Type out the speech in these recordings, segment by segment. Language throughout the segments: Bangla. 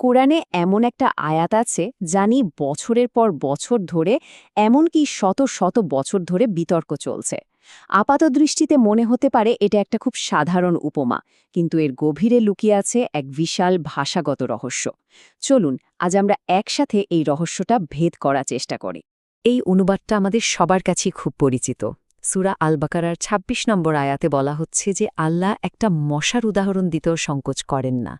কোরআনে এমন একটা আয়াত আছে জানি বছরের পর বছর ধরে, এমনকি শত শত বছর ধরে বিতর্ক চলছে। আপাত দৃষ্টিতে মনে হতে পারে এটা একটা খুব সাধারণ উপমা, কিন্তু এর গভীরে লুকিয়ে আছে এক বিশাল ভাষাগত রহস্য। চলুন, আজ আমরা একসাথে এই রহস্যটা ভেদ করার চেষ্টা করি। এই অনুবাদটা আমাদের সবার কাছেই খুব পরিচিত। সুরা আল বাকারার ২৬ নম্বর আয়াতে বলা হচ্ছে যে, আল্লাহ একটা মশার উদাহরণ দিতেও সংকোচ করেন না।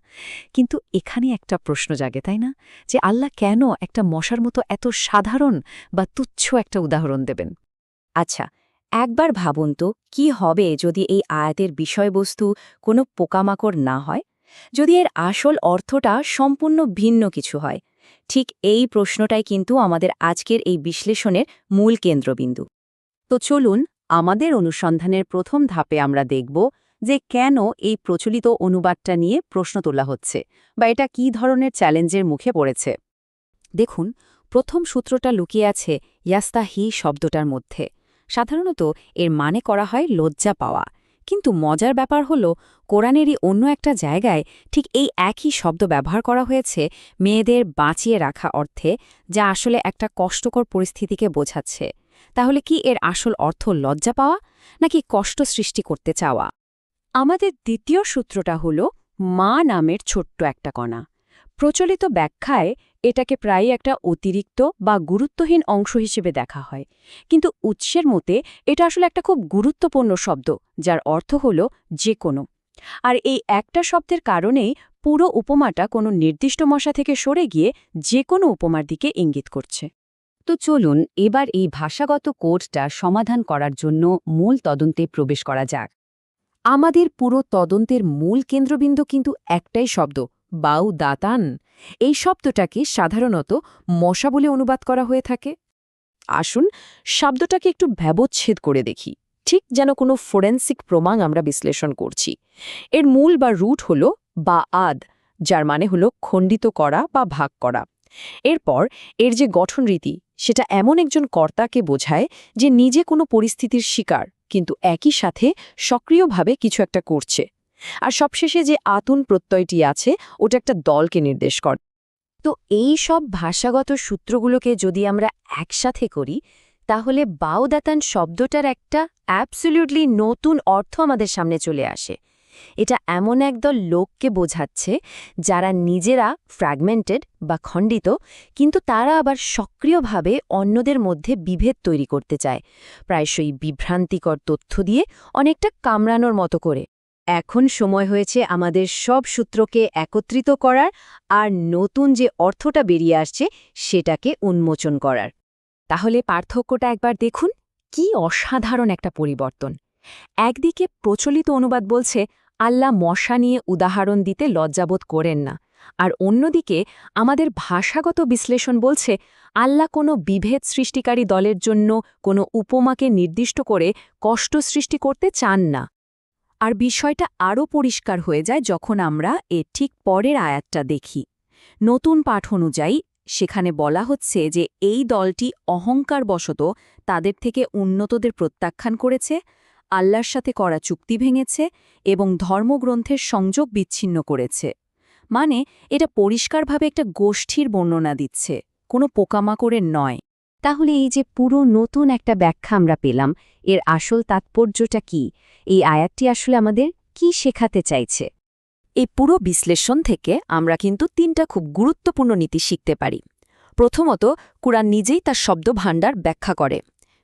কিন্তু এখানে একটা প্রশ্ন জাগে, তাই না? যে আল্লাহ কেন একটা মশার মতো এত সাধারণ বা তুচ্ছ একটা উদাহরণ দেবেন? আচ্ছা একবার ভাবুন তো, কি হবে যদি এই আয়াতের বিষয়বস্তু কোনো পোকামাকড় না হয়? যদি এর আসল অর্থটা সম্পূর্ণ ভিন্ন কিছু হয়? ঠিক এই প্রশ্নটাই কিন্তু আমাদের আজকের এই বিশ্লেষণের মূল কেন্দ্রবিন্দু। তো চলুন আমাদের অনুসন্ধানের প্রথম ধাপে আমরা দেখব যে কেন এই প্রচলিত অনুবাদটা নিয়ে প্রশ্ন তোলা হচ্ছে বা এটা কী ধরনের চ্যালেঞ্জের মুখে পড়েছে। দেখুন, প্রথম সূত্রটা লুকিয়ে আছে ইয়াস্তাহি শব্দটার মধ্যে। সাধারণত এর মানে করা হয় লজ্জা পাওয়া। কিন্তু মজার ব্যাপার হল, কোরআনেরই অন্য একটা জায়গায় ঠিক এই একই শব্দ ব্যবহার করা হয়েছে মেয়েদের বাঁচিয়ে রাখা অর্থে, যা আসলে একটা কষ্টকর পরিস্থিতিকে বোঝাচ্ছে। তাহলে কি এর আসল অর্থ লজ্জা পাওয়া নাকি কষ্ট সৃষ্টি করতে চাওয়া? আমাদের দ্বিতীয় সূত্রটা হল মা নামের ছোট্ট একটা কণা। প্রচলিত ব্যাখ্যায় এটাকে প্রায় একটা অতিরিক্ত বা গুরুত্বহীন অংশ হিসেবে দেখা হয়। কিন্তু উৎসের মতে এটা আসলে একটা খুব গুরুত্বপূর্ণ শব্দ, যার অর্থ হল যে কোনো। আর এই একটা শব্দের কারণেই পুরো উপমাটা কোনো নির্দিষ্ট মশা থেকে সরে গিয়ে যে কোনো উপমার দিকে ইঙ্গিত করছে। তো চলুন এবার এই ভাষাগত কোডটা সমাধান করার জন্য মূল তদন্তে প্রবেশ করা যাক। আমাদের পুরো তদন্তের মূল কেন্দ্রবিন্দু কিন্তু একটাই শব্দ, বাউ দাতান। এই শব্দটাকে সাধারণত মশা বলে অনুবাদ করা হয়ে থাকে। আসুন শব্দটাকে একটু ব্যবচ্ছেদ করে দেখি, ঠিক যেন কোনো ফোরেন্সিক প্রমাণ আমরা বিশ্লেষণ করছি। এর মূল বা রুট হল বা আদ, যার মানে হল খণ্ডিত করা বা ভাগ করা। এরপর এর যে গঠন রীতি সেটা এমন একজন কর্তাকে বোঝায় যে নিজে কোনো পরিস্থিতির শিকার, কিন্তু একই সাথে সক্রিয়ভাবে কিছু একটা করছে। আর সবশেষে যে আতুন প্রত্যয়টি আছে, ওটা একটা দলকে নির্দেশ করে। তো এই সব ভাষাগত সূত্রগুলোকে যদি আমরা একসাথে করি, তাহলে বাউদাতান শব্দটার একটা অ্যাবসলিউটলি নতুন অর্থ আমাদের সামনে চলে আসে। এটা এমন একদল লোককে বোঝাচ্ছে যারা নিজেরা ফ্র্যাগমেন্টেড বা খণ্ডিত, কিন্তু তারা আবার সক্রিয়ভাবে অন্যদের মধ্যে বিভেদ তৈরি করতে চায়, প্রায়শই বিভ্রান্তিকর তথ্য দিয়ে অনেকটা কামড়ানোর মতো করে। এখন সময় হয়েছে আমাদের সব সূত্রকে একত্রিত করার আর নতুন যে অর্থটা বেরিয়ে আসছে সেটাকে উন্মোচন করার। তাহলে পার্থক্যটা একবার দেখুন, কি অসাধারণ একটা পরিবর্তন। একদিকে প্রচলিত অনুবাদ বলছে আল্লাহ মশা নিয়ে উদাহরণ দিতে লজ্জাবোধ করেন না। আর অন্যদিকে, আমাদের ভাষাগত বিশ্লেষণ বলছে, আল্লাহ কোনো বিভেদ সৃষ্টিকারী দলের জন্য কোনো উপমাকে নির্দিষ্ট করে কষ্ট সৃষ্টি করতে চান না। আর বিষয়টা আরও পরিষ্কার হয়ে যায় যখন আমরা এর ঠিক পরের আয়াতটা দেখি। নতুন পাঠ অনুযায়ী, সেখানে বলা হচ্ছে যে, এই দলটি অহংকারবশত তাদের থেকে উন্নতদের প্রত্যাখ্যান করেছে আল্লাহর সাথে করা চুক্তি ভেঙেছে এবং ধর্মগ্রন্থের সংযোগ বিচ্ছিন্ন করেছে। মানে এটা পরিষ্কারভাবে একটা গোষ্ঠীর বর্ণনা দিচ্ছে, কোনো পোকামাকড়ের নয়। তাহলে এই যে পুরো নতুন একটা ব্যাখ্যা আমরা পেলাম, এর আসল তাৎপর্যটা কি? এই আয়াতটি আসলে আমাদের কি শেখাতে চাইছে? এই পুরো বিশ্লেষণ থেকে আমরা কিন্তু তিনটা খুব গুরুত্বপূর্ণ নীতি শিখতে পারি। প্রথমত, কুরআন নিজেই তার শব্দ ভাণ্ডার ব্যাখ্যা করে।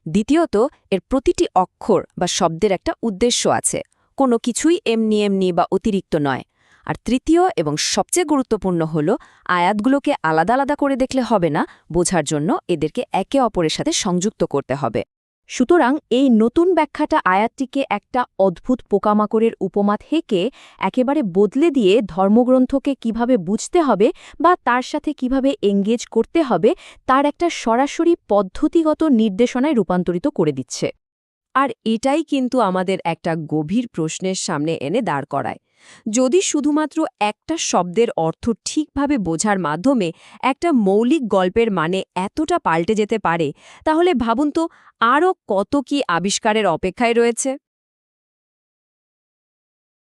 দ্বিতীয়ত, এর প্রতিটি অক্ষর বা শব্দের একটা উদ্দেশ্য আছে। কোনো কিছুই এমনি এমনি বা অতিরিক্ত নয়। আর তৃতীয় এবং সবচেয়ে গুরুত্বপূর্ণ হল, আয়াতগুলোকে আলাদা আলাদা করে দেখলে হবে না, বোঝার জন্য এদেরকে একে অপরের সাথে সংযুক্ত করতে হবে। সুতরাং এই নতুন ব্যাখ্যাটা আয়াতটিকে একটা অদ্ভুত পোকামাকড়ের উপমা থেকে একেবারে বদলে দিয়ে ধর্মগ্রন্থকে কীভাবে বুঝতে হবে বা তার সাথে কীভাবে এঙ্গেজ করতে হবে, তার একটা সরাসরি পদ্ধতিগত নির্দেশনায় রূপান্তরিত করে দিচ্ছে। আর এটাই কিন্তু আমাদের একটা গভীর প্রশ্নের সামনে এনে দাঁড় করায়। যদি শুধুমাত্র একটা শব্দের অর্থ ঠিকভাবে বোঝার মাধ্যমে একটা মৌলিক গল্পের মানে এতটা পাল্টে যেতে পারে, তাহলে ভাবুন তো আরও কত কি আবিষ্কারের অপেক্ষায় রয়েছে।